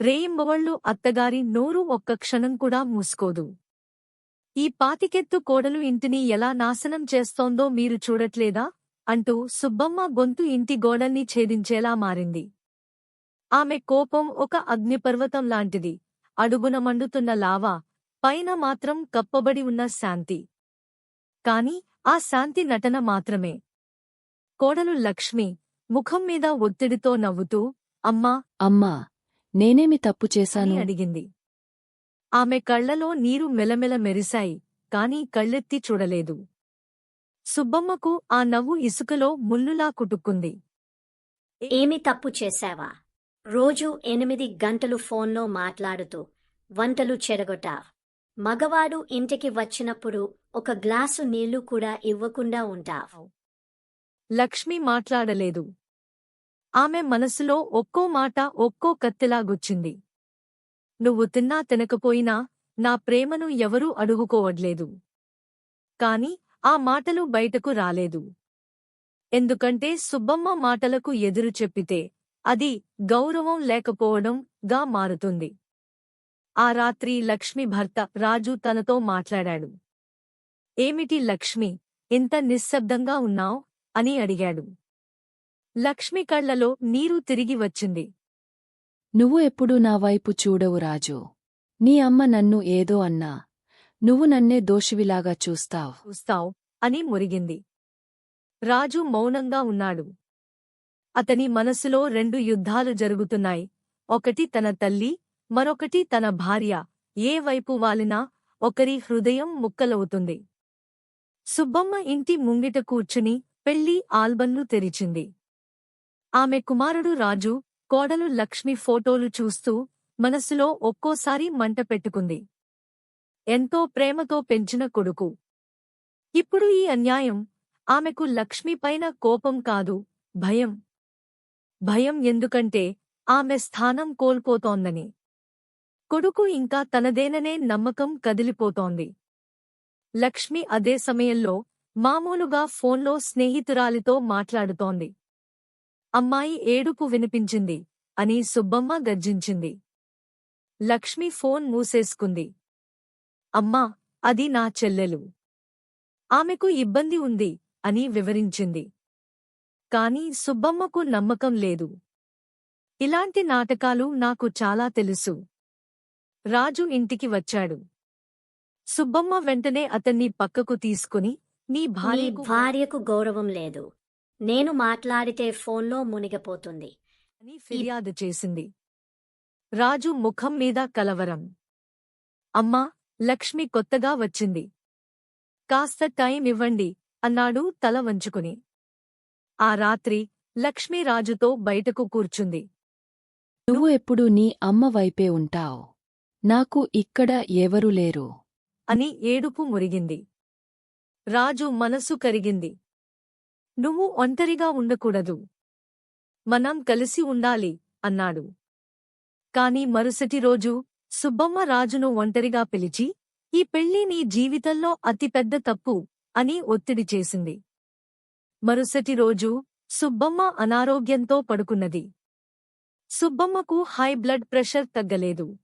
రేయింబవళ్ళు అత్తగారి నోరు ఒక్క క్షణం కూడా మూసుకోదు. ఈ పాతికెత్తు కోడలు ఇంటిని ఎలా నాశనం చేస్తోందో మీరు చూడట్లేదా? అంటూ సుబ్బమ్మ గొంతు ఇంటి గోడల్ని ఛేదించేలా మారింది. ఆమె కోపం ఒక అగ్నిపర్వతం లాంటిది. అడుగున మండుతున్న లావా పైన మాత్రం కప్పబడి ఉన్న శాంతి. కాని ఆ శాంతి నటన మాత్రమే. కోడలు లక్ష్మి ముఖం మీద ఒత్తిడితో నవ్వుతూ అమ్మా అమ్మా నేనేమి తప్పు అని చేశాను అడిగింది. ఆమె కళ్ళలో నీరు మెలమెల మెరిశాయి కాని కళ్ళెత్తి చూడలేదు. సుబ్బమ్మకు ఆ నవ్వు ఇసుకలో ముల్లులా కుటుక్కుంది. ఏమి తప్పు చేశావా? రోజు ఎనిమిది గంటలు ఫోన్లో మాట్లాడుతూ వంటలు చెడగొట్టావ్ మగవాడు ఇంటికి వచ్చినప్పుడు ఒక గ్లాసు నీళ్ళు కూడా ఇవ్వకుండా ఉంటావ్. లక్ష్మి మాట్లాడలేదు. ఆమె మనసులో ఒక్కో మాట ఒక్కో కత్తిలాగొచ్చింది. నువ్వు తిన్నా తినకపోయినా నా ప్రేమను ఎవరూ అడుగుకోవడ్లేదు కాని ఆ మాటలు బయటకు రాలేదు. ఎందుకంటే సుబ్బమ్మ మాటలకు ఎదురు చెప్పితే అది గౌరవం లేకపోవడం గా మారుతుంది. ఆ రాత్రి లక్ష్మి భర్త రాజు తనతో మాట్లాడాడు. ఏమిటి లక్ష్మి ఇంత నిశ్శబ్దంగా ఉన్నావ్? అని అడిగాడు. లక్ష్మి కళ్ళలో నీరు తిరిగి వచ్చింది. నువ్వు ఎప్పుడు నా వైపు చూడవు రాజు. నీ అమ్మ నన్ను ఏదో అన్నా. నువ్వు నన్నే దోషివిలాగా చూస్తావ్. చూస్తావ్ అని మురిగింది. రాజు మౌనంగా ఉన్నాడు. అతని మనసులో రెండు యుద్ధాలు జరుగుతున్నాయి. ఒకటి తన తల్లి మరొకటి తన భార్య. ఏ వైపు వాలినా ఒకరి హృదయం ముక్కలవుతుంది. సుబ్బమ్మ ఇంటి ముంగిట కూర్చుని పెళ్ళి ఆల్బన్లు తెరిచింది. ఆమె కుమారుడు రాజు కోడలు లక్ష్మి ఫోటోలు చూస్తూ మనసులో ఒక్కోసారి మంట పెట్టుకుంది. ఎంతో ప్రేమతో పెంచిన కొడుకు. ఇప్పుడు ఈ అన్యాయం ఆమెకు లక్ష్మిపైన కోపం కాదు భయం. భయం ఎందుకంటే ఆమె స్థానం కోల్పోతోందని. కొడుకు ఇంకా తనదేననే నమ్మకం కదిలిపోతోంది. లక్ష్మి అదే సమయంలో మామూలుగా ఫోన్లో స్నేహితురాలితో మాట్లాడుతోంది. అమ్మాయి ఏడుపు వినిపించింది అని సుబ్బమ్మ గర్జించింది. లక్ష్మి ఫోన్ మూసేసుకుంది. అమ్మా అది నా చెల్లెలు. ఆమెకు ఇబ్బంది ఉంది అని వివరించింది. కాని సుబ్బమ్మకు నమ్మకం లేదు. ఇలాంటి నాటకాలు నాకు చాలా తెలుసు. రాజు ఇంటికి వచ్చాడు. సుబ్బమ్మ వెంటనే అతన్ని పక్కకు తీసుకుని నీ భార్యకు భార్యకు గౌరవం లేదు. నేను మాట్లాడితే ఫోన్లో మునిగిపోతుంది. అని ఫిర్యాదు చేసింది. రాజు ముఖం మీద కలవరం. అమ్మా లక్ష్మి కొత్తగా వచ్చింది. కాస్త టైం ఇవ్వండి అన్నాడు తల వంచుకుని. ఆ రాత్రి లక్ష్మి రాజుతో బయటకు కూర్చుంది. నువ్వు ఎప్పుడు నీ అమ్మ వైపే ఉంటావ్. నాకు ఇక్కడ ఎవరు లేరు. అని ఏడుపు మురిగింది. రాజు మనసు కరిగింది. నువ్వు ఒంటరిగా ఉండకూడదు. మనం కలిసి ఉండాలి అన్నాడు. కాని మరుసటి రోజు సుబ్బమ్మ రాజును ఒంటరిగా పిలిచి ఈ పెళ్ళి నీ జీవితంలో అతిపెద్ద తప్పు అని ఒత్తిడి చేసింది. మరుసటి రోజు సుబ్బమ్మ అనారోగ్యంతో పడుకున్నది. సుబ్బమ్మకు హై బ్లడ్ ప్రెషర్ తగ్గలేదు.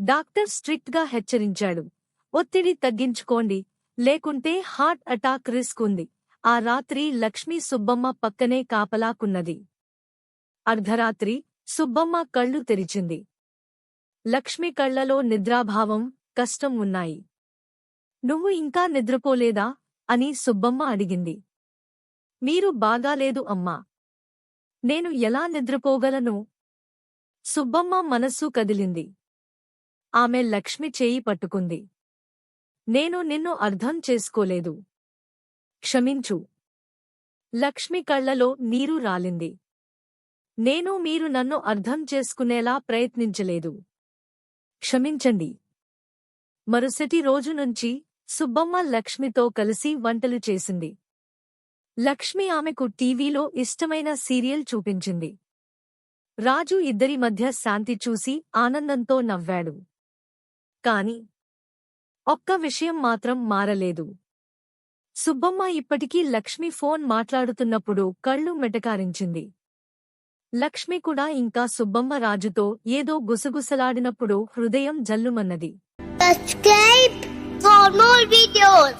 డాక్టర్ స్ట్రిక్ట్గా హెచ్చరించాడు. ఒత్తిడి తగ్గించుకోండి లేకుంటే హార్ట్ అటాక్ రిస్క్ ఉంది. ఆ రాత్రి లక్ష్మీ సుబ్బమ్మ పక్కనే కాపలాకున్నది. అర్ధరాత్రి సుబ్బమ్మ కళ్ళు తెరిచింది. లక్ష్మి కళ్ళలో నిద్రాభావం కష్టం ఉన్నాయి. నువ్వు ఇంకా నిద్రపోలేదా? అని సుబ్బమ్మ అడిగింది. మీరు బాగాలేదు అమ్మా. నేను ఎలా నిద్రపోగలను? సుబ్బమ్మ మనస్సు కదిలింది. ఆమె లక్ష్మి చేయి పట్టుకుంది. నేను నిన్ను అర్థం చేసుకోలేదు. క్షమించు. లక్ష్మి కళ్ళలో నీరు రాలింది. నేను మీరు నన్ను అర్థం చేసుకునేలా ప్రయత్నించలేదు. క్షమించండి. మరుసటి రోజు నుంచి సుబ్బమ్మ లక్ష్మితో కలిసి వంటలు చేసింది. లక్ష్మి ఆమెకు టీవీలో ఇష్టమైన సీరియల్ చూపించింది. రాజు ఇద్దరి మధ్య శాంతి చూసి ఆనందంతో నవ్వాడు. కాని ఒక్క విషయం మాత్రం మారలేదు. సుబ్బమ్మ ఇప్పటికీ లక్ష్మి ఫోన్ మాట్లాడుతున్నప్పుడు కళ్ళు మెటకారించింది లక్ష్మి కూడా ఇంకా సుబ్బమ్మ రాజుతో ఏదో గుసగుసలాడినప్పుడు హృదయం జల్లుమన్నది Subscribe for more videos.